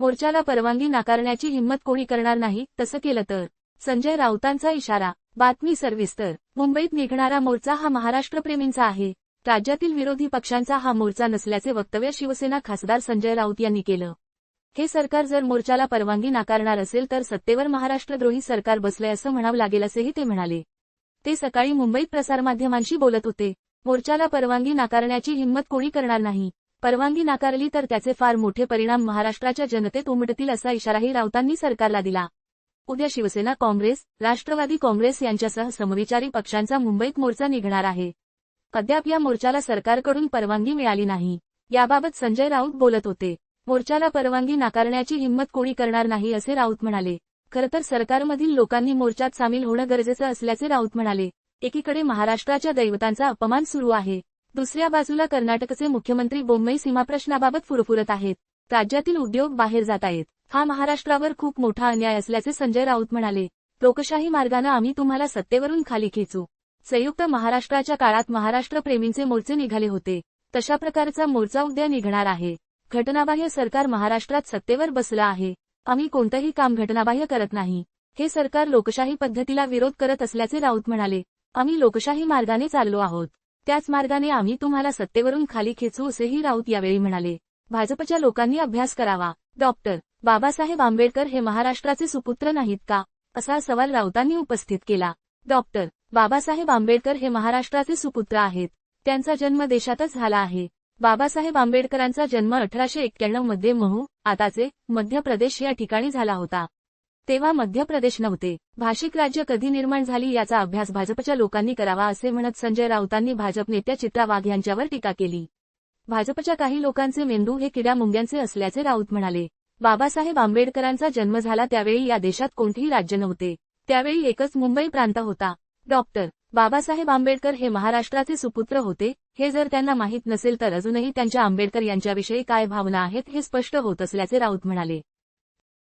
मोर्चाला परवानगी नाकारण्याची हिंमत कोणी करणार नाही तसं केलं तर. संजय राऊतांचा इशारा बातमी सर्विस्तर मुंबईत निघणारा मोर्चा हा महाराष्ट्रप्रेमींचा आहे. राज्यातील विरोधी पक्षांचा हा मोर्चा नसल्याचे वक्तव्य शिवसेना खासदार संजय राऊत यांनी केलं. हे सरकार जर मोर्चाला परवानगी नाकारणार असेल तर सत्तेवर महाराष्ट्रद्रोही सरकार बसलंय असं म्हणावं लागेल असेही ते म्हणाले. ते सकाळी मुंबईत प्रसारमाध्यमांशी बोलत होते. मोर्चाला परवानगी नाकारण्याची हिंमत कोणी करणार नाही. परवानगी नाकारली तर त्याचे फार मोठे परिणाम महाराष्ट्राच्या जनतेत उमटतील असा इशाराही राऊतांनी सरकारला दिला. उद्या शिवसेना काँग्रेस राष्ट्रवादी काँग्रेस यांच्यासह समविचारी पक्षांचा मुंबईत मोर्चा निघणार आहे. अद्याप या मोर्चाला सरकारकडून परवानगी मिळाली नाही. याबाबत संजय राऊत बोलत होते. मोर्चाला परवानगी नाकारण्याची हिंमत कोणी करणार नाही असे राऊत म्हणाले. खरंतर सरकारमधील लोकांनी मोर्चात सामील होणं गरजेचं असल्याचे राऊत म्हणाले. एकीकडे महाराष्ट्राच्या दैवतांचा अपमान सुरू आहे. दुसऱ्या बाजूला कर्नाटकचे मुख्यमंत्री बोम्मई सीमाप्रश्नाबाबत फुरफुरत आहेत. राज्यातील उद्योग बाहेर जात आहेत. हा महाराष्ट्रावर खूप मोठा अन्याय असल्याचे संजय राऊत म्हणाले. लोकशाही मार्गानं आम्ही तुम्हाला सत्तेवरून खाली खेचू. संयुक्त महाराष्ट्राच्या काळात महाराष्ट्र प्रेमींचे मोर्चे निघाले होते. तशा प्रकारचा मोर्चा उद्या निघणार आहे. घटनाबाह्य सरकार महाराष्ट्रात सत्तेवर बसलं आहे. आम्ही कोणतंही काम घटनाबाह्य करत नाही. हे सरकार लोकशाही पद्धतीला विरोध करत असल्याचे राऊत म्हणाले. आम्ही लोकशाही मार्गाने चाललो आहोत. त्याच मार्गाने आम्ही तुम्हाला सत्तेवरून खाली खेचू असेही राऊत यावेळी म्हणाले. भाजपच्या लोकांनी अभ्यास करावा. डॉक्टर बाबासाहेब आंबेडकर हे महाराष्ट्राचे सुपुत्र नाहीत का? असा सवाल राऊतांनी उपस्थित केला. डॉक्टर बाबासाहेब आंबेडकर हे महाराष्ट्राचे सुपुत्र आहेत. त्यांचा जन्म देशातच झाला आहे. बाबासाहेब आंबेडकरांचा जन्म अठराशे एक्क्याण्णवमध्ये महू आताचे मध्य प्रदेश या ठिकाणी झाला होता. तेव्हा मध्य प्रदेश नव्हते. भाषिक राज्य कधी निर्माण झाली याचा अभ्यास भाजपच्या लोकांनी करावा असे म्हणत संजय राऊतांनी भाजप नेत्या चित्रा वाघ यांच्यावर टीका केली. भाजपच्या काही लोकांचे मेंदू हे किड्या मुंग्यांचे असल्याचे राऊत म्हणाले. बाबासाहेब आंबेडकरांचा जन्म झाला त्यावेळी या देशात कोणतेही राज्य नव्हते. त्यावेळी एकच मुंबई प्रांत होता. डॉक्टर बाबासाहेब आंबेडकर हे महाराष्ट्राचे सुपुत्र होते. हे जर त्यांना माहीत नसेल तर अजूनही त्यांच्या आंबेडकर यांच्याविषयी काय भावना आहेत हे स्पष्ट होत असल्याचे राऊत म्हणाले.